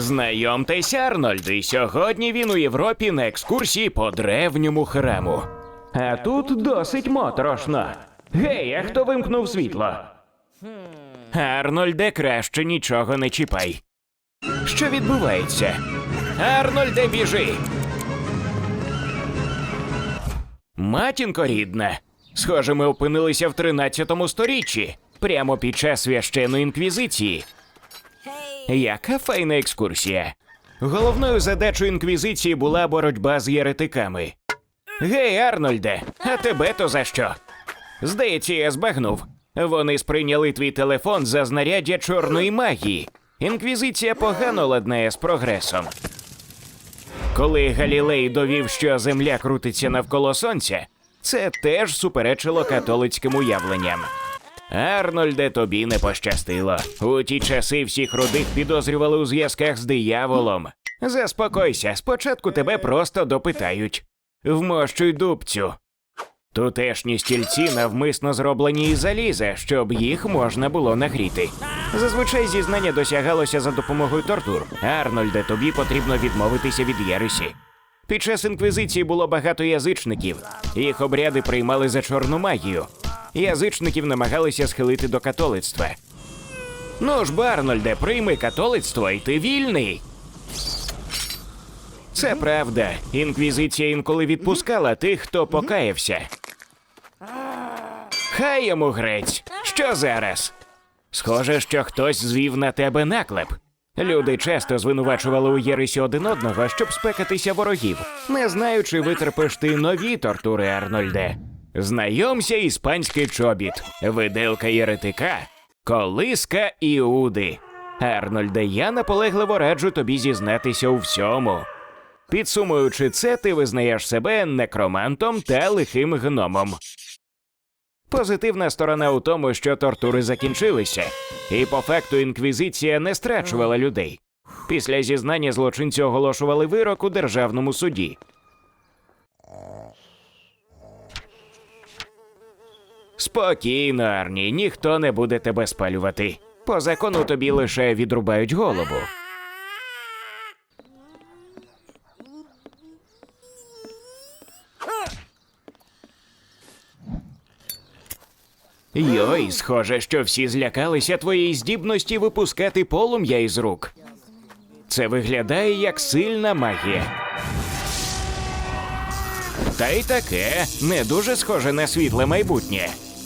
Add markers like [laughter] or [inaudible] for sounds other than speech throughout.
Знайомтесь, Арнольд, і сьогодні він у Європі на екскурсії по древньому храму. А тут досить моторошно. Гей, а хто вимкнув світло? Арнольде, краще нічого не чіпай. Що відбувається? Арнольде, біжи! Матінко рідна. Схоже, ми опинилися в 13 сторіччі, прямо під час священної інквізиції. Яка файна екскурсія. Головною задачою інквізиції була боротьба з єретиками. Гей, Арнольде, а тебе то за що? Здається, я збагнув. Вони сприйняли твій телефон за знаряддя чорної магії. Інквізиція погано ладнає з прогресом. Коли Галілей довів, що Земля крутиться навколо сонця, це теж суперечило католицьким уявленням. Арнольде, тобі не пощастило. У ті часи всіх рудих підозрювали у зв'язках з дияволом. Заспокойся, спочатку тебе просто допитають. Вмощуй дубцю. Тутешні стільці навмисно зроблені із заліза, щоб їх можна було нагріти. Зазвичай зізнання досягалося за допомогою тортур. Арнольде, тобі потрібно відмовитися від єресі. Під час інквізиції було багато язичників. Їх обряди приймали за чорну магію. Язичників намагалися схилити до католицтва. Ну ж, Барнольде, прийми католицтво, і ти вільний. Це правда. Інквізиція інколи відпускала тих, хто покаявся. Хай йому грець. Що зараз? Схоже, що хтось звів на тебе наклеп. Люди часто звинувачували у єресі один одного, щоб спекатися ворогів, не знаючи, витерпиш ти нові тортури, Арнольде. Знайомся іспанський чобіт, виделка єретика, колиска Іуди. Арнольде, я наполегливо раджу тобі зізнатися у всьому. Підсумуючи це, ти визнаєш себе некромантом та лихим гномом. Позитивна сторона у тому, що тортури закінчилися, і по факту інквізиція не страчувала людей. Після зізнання злочинці оголошували вирок у державному суді. Спокійно, Арні, ніхто не буде тебе спалювати. По закону тобі лише відрубають голову. Йой, схоже, що всі злякалися твоєї здібності випускати полум'я із рук. Це виглядає як сильна магія. Та й таке не дуже схоже на світле майбутнє.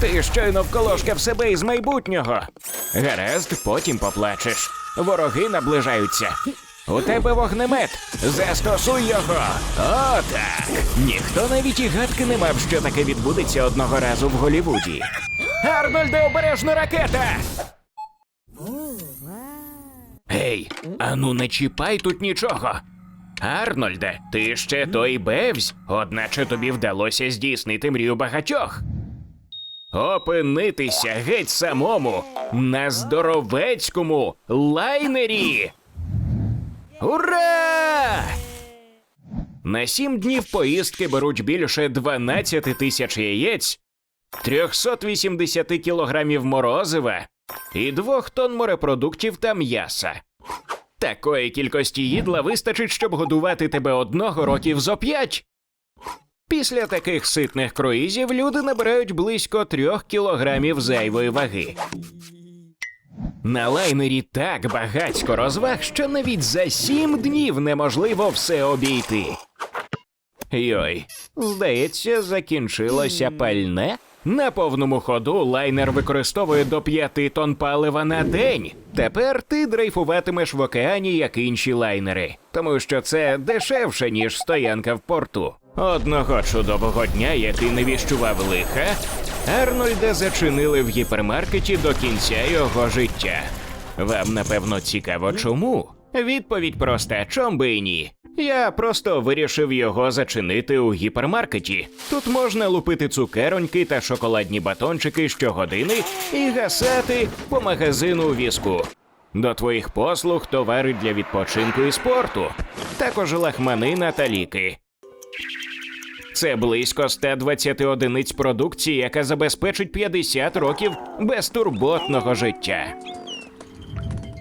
Ти щойно вколошкав себе із майбутнього. Гаразд, потім поплачеш. Вороги наближаються. У тебе вогнемет. Застосуй його. Отак. Ніхто навіть і гадки не мав, що таке відбудеться одного разу в Голівуді. Арнольде, обережно ракета! Гей, ану не чіпай тут нічого. Арнольде, ти ще той бевзь, одначе тобі вдалося здійснити мрію багатьох. Опинитися геть самому на здоровецькому лайнері. Ура! На сім днів поїздки беруть більше 12 тисяч яєць, 380 кілограмів морозива і двох тонн морепродуктів та м'яса. Такої кількості їдла вистачить, щоб годувати тебе одного років зо п'ять. Після таких ситних круїзів люди набирають близько трьох кілограмів зайвої ваги. На лайнері так багатько розваг, що навіть за сім днів неможливо все обійти. Йой, здається, закінчилося пальне. На повному ходу лайнер використовує до п'яти тонн палива на день. Тепер ти дрейфуватимеш в океані, як інші лайнери, тому що це дешевше, ніж стоянка в порту. Одного чудового дня, який не віщував лиха, Арнольда зачинили в гіпермаркеті до кінця його життя. Вам напевно цікаво, чому? Відповідь проста, чом би і ні. Я просто вирішив його зачинити у гіпермаркеті. Тут можна лупити цукероньки та шоколадні батончики щогодини і гасати по магазину візку. До твоїх послуг товари для відпочинку і спорту, також лахманина та ліки. Це близько 120 одиниць продукції, яка забезпечить 50 років безтурботного життя.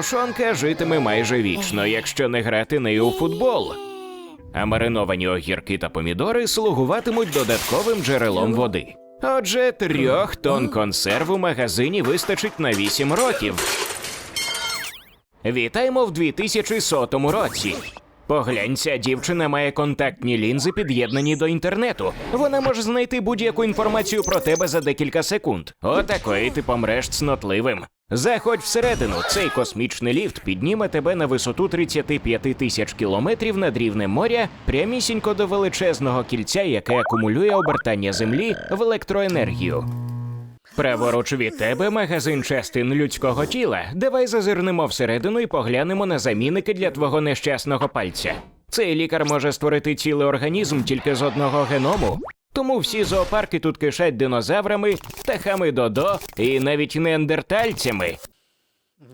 Тушонка житиме майже вічно, якщо не грати нею у футбол. А мариновані огірки та помідори слугуватимуть додатковим джерелом води. Отже, трьох тонн консерв у магазині вистачить на 8 років. Вітаємо в 2100 році. Поглянь, дівчина має контактні лінзи, під'єднані до інтернету. Вона може знайти будь-яку інформацію про тебе за декілька секунд. Отакої ти помреш цнотливим. Заходь всередину, цей космічний ліфт підніме тебе на висоту 35 тисяч кілометрів над рівнем моря, прямісінько до величезного кільця, яке акумулює обертання землі в електроенергію. Праворуч від тебе магазин частин людського тіла. Давай зазирнемо всередину і поглянемо на замінники для твого нещасного пальця. Цей лікар може створити цілий організм тільки з одного геному. Тому всі зоопарки тут кишать динозаврами, птахами додо і навіть неандертальцями.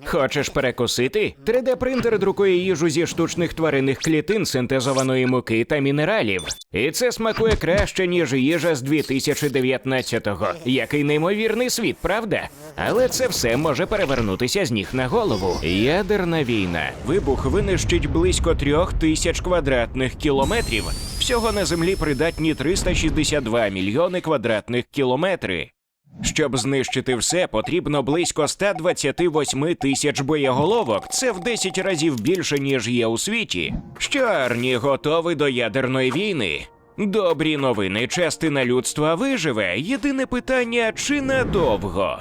Хочеш перекусити? 3D-принтер друкує їжу зі штучних тваринних клітин, синтезованої муки та мінералів. І це смакує краще, ніж їжа з 2019-го. Який неймовірний світ, правда? Але це все може перевернутися з ніг на голову. Ядерна війна. Вибух винищить близько трьох тисяч квадратних кілометрів. Всього на землі придатні 362 мільйони квадратних кілометри. Щоб знищити все, потрібно близько 128 тисяч боєголовок. Це в 10 разів більше, ніж є у світі. Що Арні готовий до ядерної війни? Добрі новини, частина людства виживе. Єдине питання чи надовго.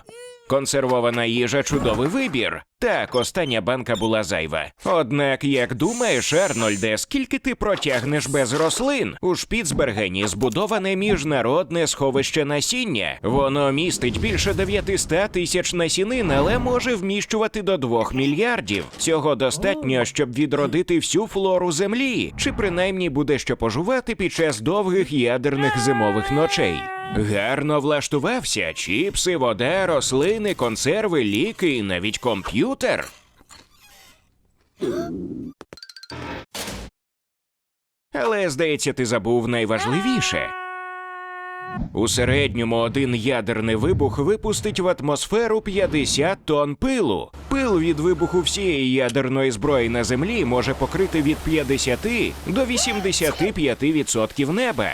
Консервована їжа чудовий вибір. Так, остання банка була зайва. Однак, як думаєш, Арнольде, скільки ти протягнеш без рослин? У Шпіцбергені збудоване міжнародне сховище насіння. Воно містить більше 900 тисяч насінин, але може вміщувати до 2 мільярдів. Цього достатньо, щоб відродити всю флору землі, чи принаймні буде що пожувати під час довгих ядерних зимових ночей. Гарно влаштувався чіпси, вода, рослини, консерви, ліки і навіть комп'ютер. Але, здається, ти забув найважливіше. У середньому один ядерний вибух випустить в атмосферу 50 тонн пилу. Пил від вибуху всієї ядерної зброї на землі може покрити від 50 до 85% неба.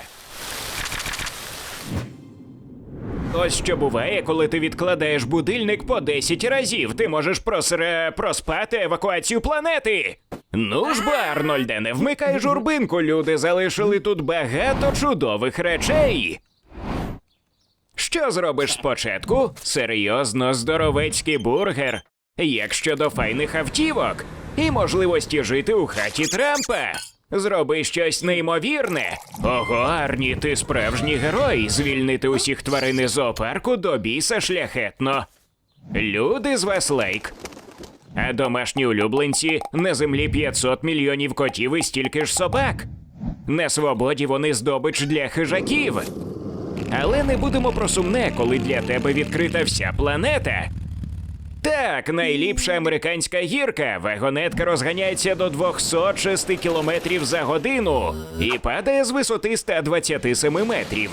Ось що буває, коли ти відкладаєш будильник по 10 разів. Ти можеш просре... проспати евакуацію планети. Ну ж, бо, Арнольде, не вмикай журбинку. Люди залишили тут багато чудових речей. Що зробиш спочатку? Серйозно здоровецький бургер. Як щодо файних автівок і можливості жити у хаті Трампа. Зроби щось неймовірне. Ого, Арні, ти справжній герой. Звільнити усіх тварин із зоопарку до біса шляхетно. Люди з вас. А домашні улюбленці на землі 500 мільйонів котів і стільки ж собак. На свободі вони здобич для хижаків. Але не будемо про сумне, коли для тебе відкрита вся планета. Так, найліпша американська гірка. Вагонетка розганяється до 206 км за годину і падає з висоти 127 метрів.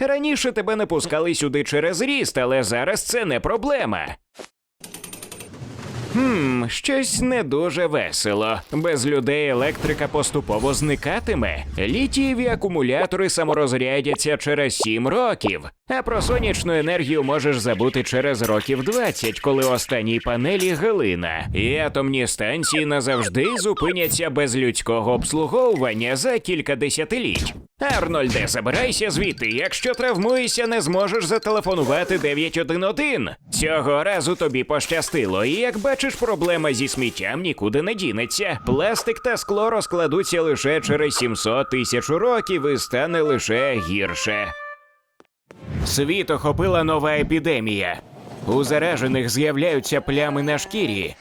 Раніше тебе не пускали сюди через ріст, але зараз це не проблема. Хм, щось не дуже весело. Без людей електрика поступово зникатиме. Літієві акумулятори саморозрядяться через 7 років. А про сонячну енергію можеш забути через років 20, коли останній панелі глина. І атомні станції назавжди зупиняться без людського обслуговування за кілька десятиліть. Арнольде, забирайся звідти. Якщо травмуєшся, не зможеш зателефонувати 911. Цього разу тобі пощастило, і як бачиш, проблема зі сміттям нікуди не дінеться. Пластик та скло розкладуться лише через 700 тисяч років і стане лише гірше. Світ охопила нова епідемія. У заражених з'являються плями на шкірі.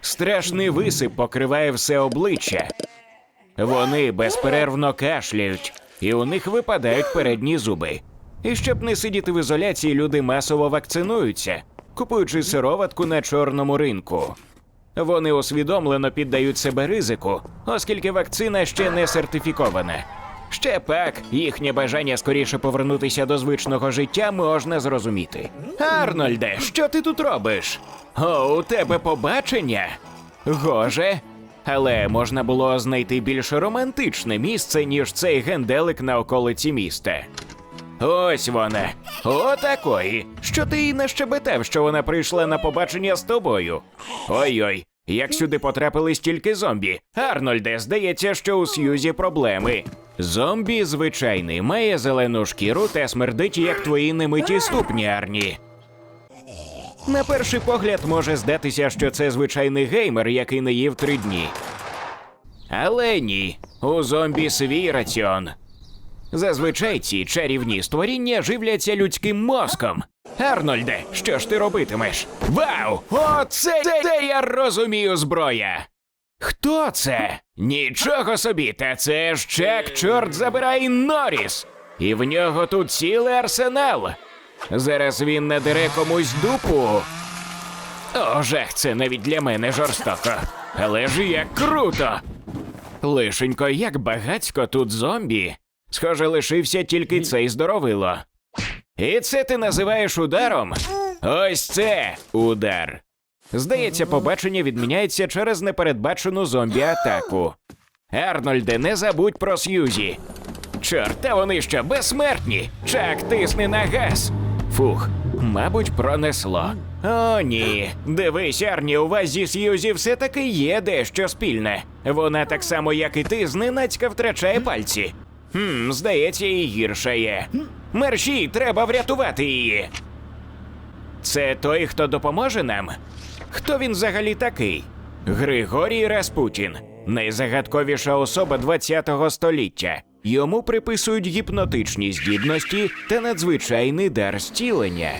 Страшний висип покриває все обличчя. Вони безперервно кашляють, і у них випадають передні зуби. І щоб не сидіти в ізоляції, люди масово вакцинуються, купуючи сироватку на чорному ринку. Вони усвідомлено піддають себе ризику, оскільки вакцина ще не сертифікована. Ще пак їхнє бажання скоріше повернутися до звичного життя можна зрозуміти. Арнольде, що ти тут робиш? О, у тебе побачення? Гоже. Але можна було знайти більш романтичне місце, ніж цей генделик на околиці міста. Ось вона. Отакої. Що ти їй нащебетав, що вона прийшла на побачення з тобою? Ой-ой, як сюди потрапили стільки зомбі. Арнольде, здається, що у Сьюзі проблеми. Зомбі звичайний, має зелену шкіру та смердить, як твої немиті ступні, Арні. На перший погляд може здатися, що це звичайний геймер, який не їв три дні. Але ні, у зомбі свій раціон. Зазвичай ці чарівні створіння живляться людським мозком. Арнольде, що ж ти робитимеш? Вау! Оце це я розумію зброя! Хто це? Нічого собі, та це ж Чак, чорт забирай Норріс! І в нього тут цілий арсенал. Зараз він надере комусь дупу. О, жах, це навіть для мене жорстоко. Але ж як круто! Лишенько, як багацько тут зомбі. Схоже, лишився тільки цей здоровило. І це ти називаєш ударом? Ось це удар. Здається, побачення відміняється через непередбачену зомбі-атаку. Арнольде, не забудь про Сьюзі. Чорт, та вони що, безсмертні? Чак, тисни на газ. Фух, мабуть, пронесло. О, ні. Дивись, Арні, у вас зі Сьюзі все-таки є дещо спільне. Вона так само, як і ти, зненацька втрачає пальці. Хм, здається, і гірше є. Мерші, треба врятувати її. Це той, хто допоможе нам? Хто він взагалі такий? Григорій Распутін, найзагадковіша особа ХХ століття. Йому приписують гіпнотичні здібності та надзвичайний дар зцілення.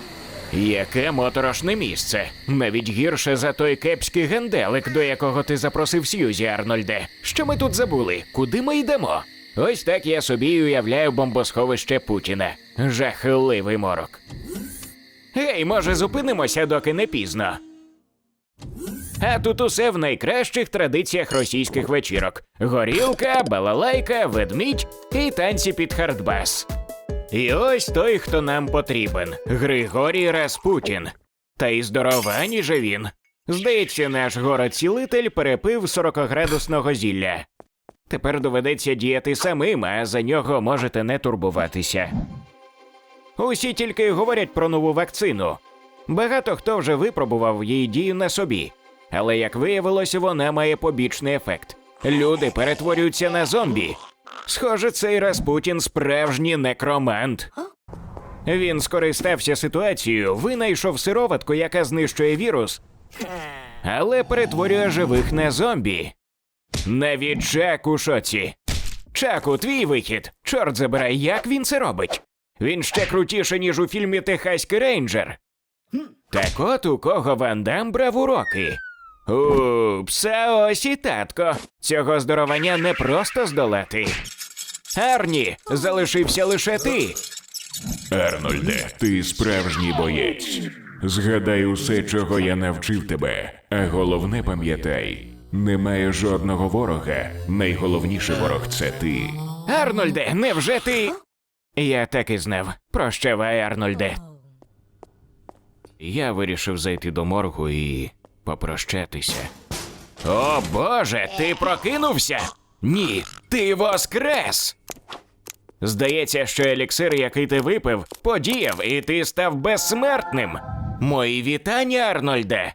Яке моторошне місце. Навіть гірше за той кепський генделик, до якого ти запросив Сьюзі, Арнольде. Що ми тут забули? Куди ми йдемо? Ось так я собі уявляю бомбосховище Путіна. Жахливий морок. Гей, може, зупинимося, доки не пізно. А тут усе в найкращих традиціях російських вечірок: горілка, балалайка, ведмідь і танці під хардбас. І ось той, хто нам потрібен Григорій Распутін. Та й здоровані же він. Здається, наш город-цілитель перепив 40-градусного зілля. Тепер доведеться діяти самим, а за нього можете не турбуватися. Усі тільки говорять про нову вакцину. Багато хто вже випробував її дію на собі, але як виявилося, вона має побічний ефект. Люди перетворюються на зомбі. Схоже, цей Распутін справжній некромант. Він скористався ситуацією, винайшов сироватку, яка знищує вірус, але перетворює живих на зомбі. Навіть Чак у шоці. Чаку, твій вихід. Чорт забирай, як він це робить? Він ще крутіше, ніж у фільмі Техаський рейнджер. Так от у кого Ван Дам брав уроки. Упс, а ось і татко. Цього здоровання не просто здолати. Арні, залишився лише ти. Арнольде, ти справжній боєць. Згадай усе, чого я навчив тебе, а головне пам'ятай, немає жодного ворога. Найголовніший ворог це ти. Арнольде, невже ти. Я так і знав. Прощавай, Арнольде. Я вирішив зайти до моргу і попрощатися. О Боже, ти прокинувся? Ні, ти воскрес. Здається, що еліксир, який ти випив, подіяв, і ти став безсмертним. Мої вітання, Арнольде.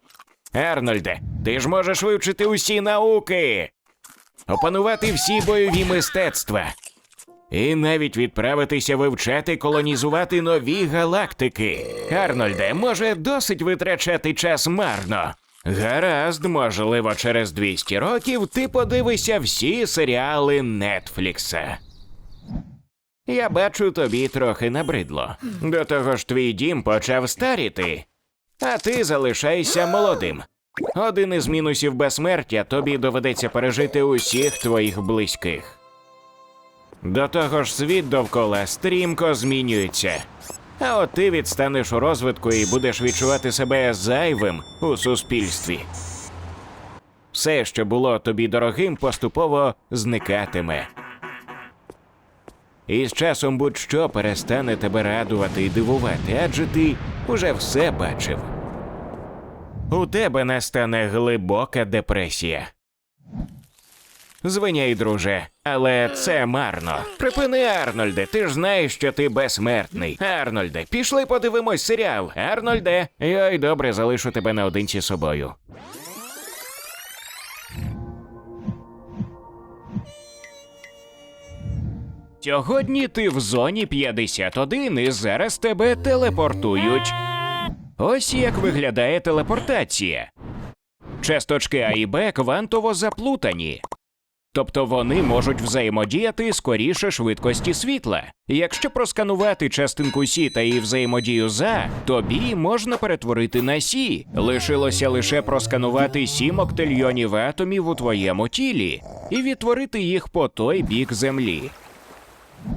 Арнольде, ти ж можеш вивчити усі науки, опанувати всі бойові мистецтва. І навіть відправитися вивчати колонізувати нові галактики. Арнольде, може, досить витрачати час марно. Гаразд, можливо, через 200 років ти подивишся всі серіали Нетфлікса. Я бачу, тобі трохи набридло. До того ж, твій дім почав старіти, а ти залишайся молодим. Один із мінусів безсмертя тобі доведеться пережити усіх твоїх близьких. До того ж, світ довкола стрімко змінюється. А от ти відстанеш у розвитку і будеш відчувати себе зайвим у суспільстві. Все, що було тобі дорогим, поступово зникатиме. І з часом будь-що перестане тебе радувати і дивувати, адже ти уже все бачив. У тебе настане глибока депресія. Звиняй, друже, але це марно. Припини, Арнольде, ти ж знаєш, що ти безсмертний. Арнольде, пішли подивимось серіал. Арнольде, йой, добре, залишу тебе наодинці з собою. Сьогодні ти в зоні 51 і зараз тебе телепортують. Ось як виглядає телепортація. Часточки А і Б квантово заплутані. Тобто вони можуть взаємодіяти скоріше швидкості світла. Якщо просканувати частинку Сі та її взаємодію за, тобі можна перетворити на Сі. Лишилося лише просканувати сім октильйонів атомів у твоєму тілі і відтворити їх по той бік землі.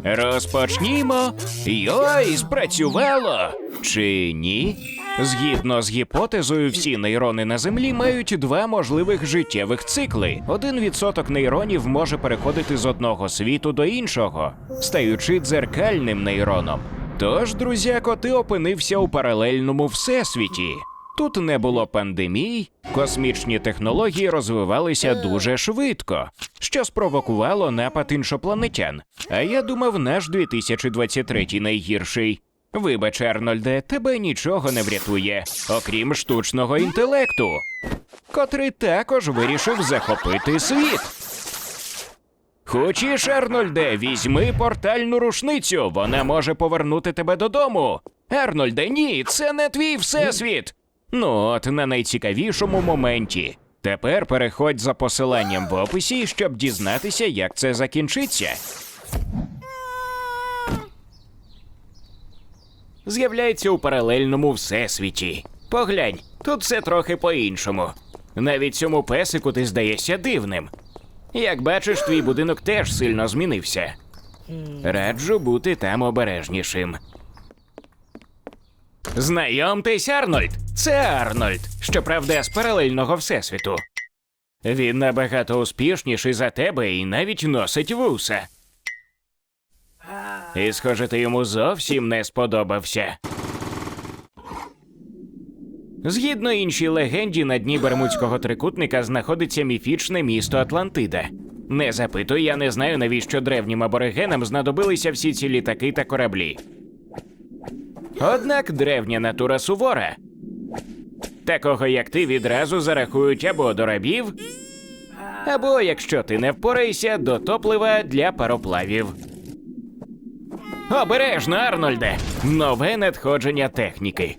Розпочнімо. Йой, спрацювало! Чи ні? Згідно з гіпотезою, всі нейрони на землі мають два можливих життєвих цикли. Один відсоток нейронів може переходити з одного світу до іншого, стаючи дзеркальним нейроном. Тож, друзяко, ти опинився у паралельному всесвіті. Тут не було пандемій, космічні технології розвивалися дуже швидко, що спровокувало напад іншопланетян. А я думав, наш 2023 найгірший. Вибач, Арнольде, тебе нічого не врятує, окрім штучного інтелекту, котрий також вирішив захопити світ. Хочеш, Арнольде, візьми портальну рушницю, вона може повернути тебе додому. Арнольде, ні, це не твій всесвіт. Ну от на найцікавішому моменті. Тепер переходь за посиланням в описі, щоб дізнатися, як це закінчиться. З'являється у паралельному всесвіті. Поглянь, тут все трохи по-іншому. Навіть цьому песику ти здаєшся дивним. Як бачиш, твій будинок теж сильно змінився. Раджу бути там обережнішим. Знайомтесь, Арнольд. Це Арнольд, щоправда, з паралельного всесвіту. Він набагато успішніший за тебе і навіть носить вуса. І, схоже, ти йому зовсім не сподобався. Згідно іншій легенді, на дні Бермудського трикутника знаходиться міфічне місто Атлантида. Не запитуй, я не знаю, навіщо древнім аборигенам знадобилися всі ці літаки та кораблі. Однак древня натура сувора. Такого, як ти, відразу зарахують або до рабів, або, якщо ти не впораєшся, до топлива для пароплавів. Обережно, Арнольде! Нове надходження техніки.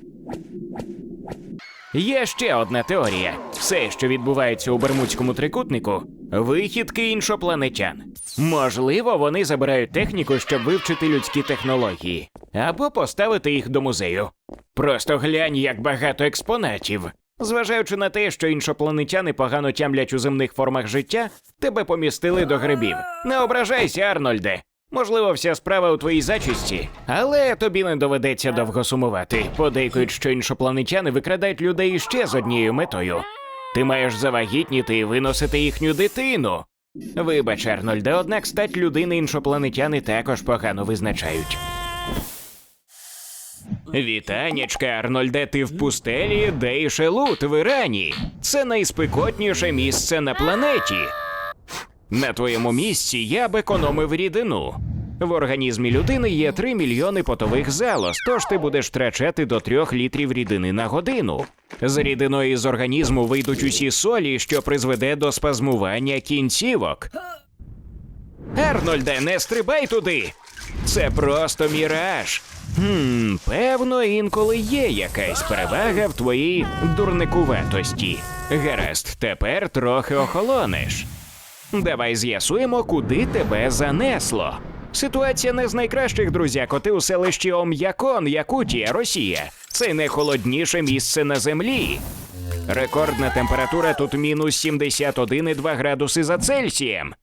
Є ще одна теорія: все, що відбувається у Бермудському трикутнику, вихідки іншопланетян. Можливо, вони забирають техніку, щоб вивчити людські технології, або поставити їх до музею. Просто глянь, як багато експонатів. Зважаючи на те, що іншопланетяни погано тямлять у земних формах життя, тебе помістили до грибів. Не ображайся, Арнольде. Можливо, вся справа у твоїй зачисті, але тобі не доведеться довго сумувати. Подейкують, що іншопланетяни викрадають людей іще з однією метою. Ти маєш завагітніти і виносити їхню дитину. Вибач, Арнольде, однак стать людини іншопланетяни також погано визначають. Вітанечка, Арнольде, ти в пустелі Дейшелут в Ірані. Це найспекотніше місце на планеті. На твоєму місці я б економив рідину. В організмі людини є 3 мільйони потових залоз, тож ти будеш втрачати до 3 літрів рідини на годину. З рідиною з організму вийдуть усі солі, що призведе до спазмування кінцівок. Арнольде, не стрибай туди! Це просто міраж. Хм, певно, інколи є якась перевага в твоїй дурникуватості. Гаразд, тепер трохи охолонеш. Давай з'ясуємо, куди тебе занесло. Ситуація не з найкращих, друзяко. Ти у селищі Ом'якон, Якутія, Росія. Це найхолодніше місце на землі. Рекордна температура тут мінус 71,2 градуси за Цельсієм.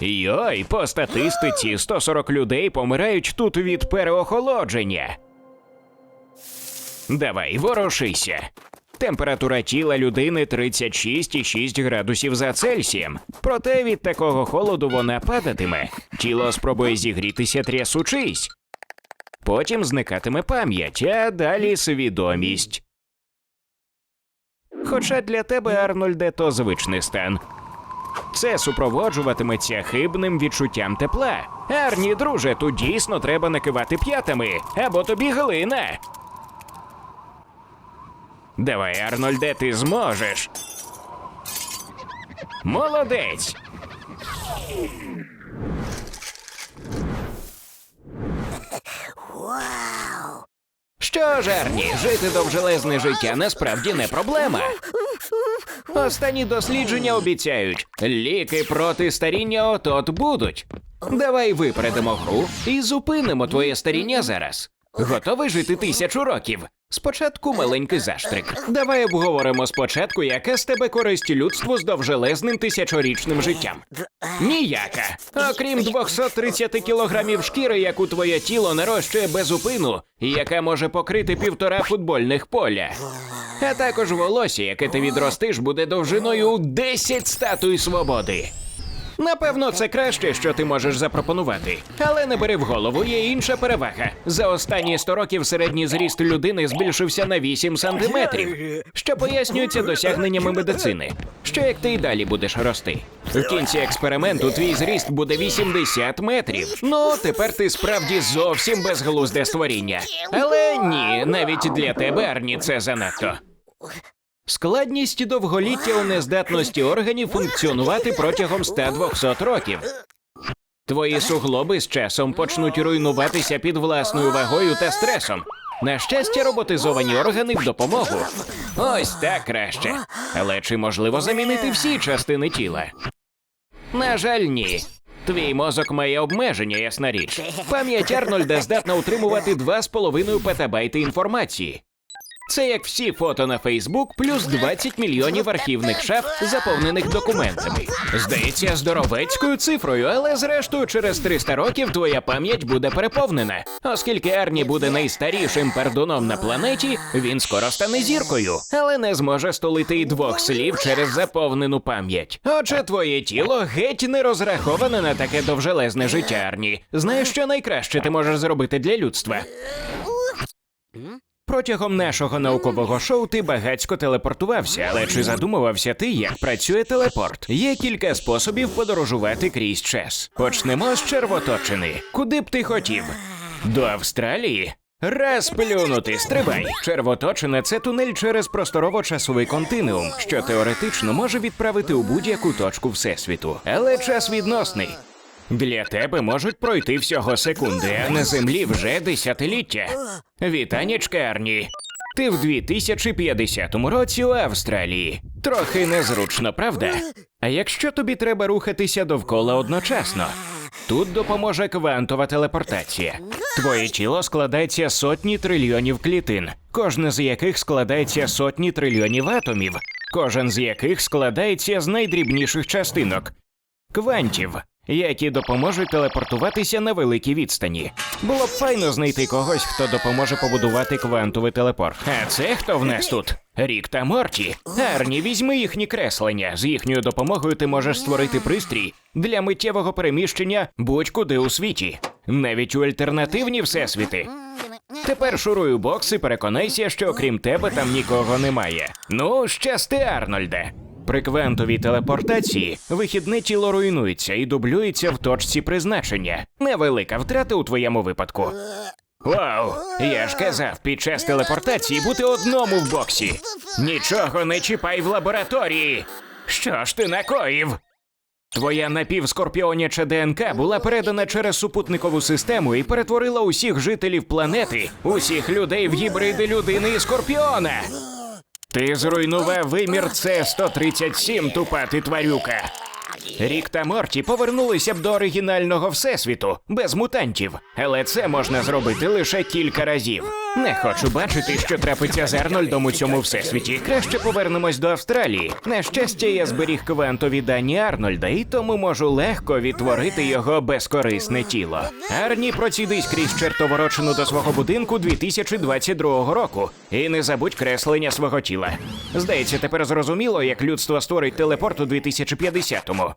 Йой, по статистиці 140 людей помирають тут від переохолодження. Давай, ворушися. Температура тіла людини 36,6 градусів за Цельсієм. Проте від такого холоду вона падатиме. Тіло спробує зігрітися трясучись. Потім зникатиме пам'ять, а далі свідомість. Хоча для тебе, Арнольде, то звичний стан. Це супроводжуватиметься хибним відчуттям тепла. Арні, друже, тут дійсно треба накивати п'ятами, або тобі глина. Давай, Арнольде, ти зможеш. Молодець. Що ж, Арні, жити довжелезне життя насправді не проблема. Останні дослідження обіцяють, ліки проти старіння от-от будуть. Давай випередимо гру і зупинимо твоє старіння зараз. Готовий жити тисячу років? Спочатку маленький заштрик. [laughs] Давай обговоримо спочатку, яка з тебе користь людству з довжелезним тисячорічним життям. Ніяка. Окрім 230 кілограмів шкіри, яку твоє тіло нарощує без упину, і яка може покрити півтора футбольних поля. А також волосся, яке ти відростиш, буде довжиною у 10 статуй свободи. Напевно, це краще, що ти можеш запропонувати. Але не бери в голову, є інша перевага. За останні 100 років середній зріст людини збільшився на 8 сантиметрів, що пояснюється досягненнями медицини. Що як ти й далі будеш рости? В кінці експерименту твій зріст буде 80 метрів. Ну, тепер ти справді зовсім безглузде створіння. Але ні, навіть для тебе, Арні, це занадто. Складність довголіття у нездатності органів функціонувати протягом 100-200 років. Твої суглоби з часом почнуть руйнуватися під власною вагою та стресом. На щастя, роботизовані органи в допомогу. Ось так краще. Але чи можливо замінити всі частини тіла? На жаль, ні. Твій мозок має обмеження, ясна річ. Пам'ять Арнольда здатна утримувати 2,5 петабайти інформації. Це як всі фото на Фейсбук, плюс 20 мільйонів архівних шаф, заповнених документами. Здається, здоровецькою цифрою, але зрештою через 300 років твоя пам'ять буде переповнена. Оскільки Арні буде найстарішим пердуном на планеті, він скоро стане зіркою, але не зможе столити й двох слів через заповнену пам'ять. Отже, твоє тіло геть не розраховане на таке довжелезне життя, Арні. Знаєш, що найкраще ти можеш зробити для людства? Протягом нашого наукового шоу ти багацько телепортувався, але чи задумувався ти, як працює телепорт? Є кілька способів подорожувати крізь час. Почнемо з червоточини. Куди б ти хотів? До Австралії? Раз плюнути, стрибай. Червоточина це тунель через просторово-часовий континуум, що теоретично може відправити у будь-яку точку всесвіту. Але час відносний. Для тебе можуть пройти всього секунди, а на землі вже десятиліття. Вітанечка, Арні. Ти в 2050 році у Австралії. Трохи незручно, правда? А якщо тобі треба рухатися довкола одночасно? Тут допоможе квантова телепортація. Твоє тіло складається сотні трильйонів клітин, кожне з яких складається сотні трильйонів атомів, кожен з яких складається з найдрібніших частинок квантів, які допоможуть телепортуватися на великій відстані. Було б файно знайти когось, хто допоможе побудувати квантовий телепорт. А це хто в нас тут? Рік та Морті. Арні, візьми їхні креслення. З їхньою допомогою ти можеш створити пристрій для миттєвого переміщення будь-куди у світі, навіть у альтернативні всесвіти. Тепер шуруй у бокс і переконайся, що окрім тебе там нікого немає. Ну, щасти, Арнольде. При квантовій телепортації вихідне тіло руйнується і дублюється в точці призначення. Невелика втрата у твоєму випадку. Вау! Я ж казав, під час телепортації бути одному в боксі. Нічого не чіпай в лабораторії. Що ж ти накоїв? Твоя напівскорпіоняча ДНК була передана через супутникову систему і перетворила усіх жителів планети, усіх людей в гібриди людини і скорпіона. Ти зруйнував вимір С-137, тупа ти тварюка. Рік та Морті повернулися б до оригінального всесвіту без мутантів, але це можна зробити лише кілька разів. Не хочу бачити, що трапиться з Арнольдом у цьому всесвіті. Краще повернемось до Австралії. На щастя, я зберіг квантові дані Арнольда, і тому можу легко відтворити його безкорисне тіло. Арні, процідись крізь чертоворочину до свого будинку 2022 року. І не забудь креслення свого тіла. Здається, тепер зрозуміло, як людство створить телепорт у 2050-му.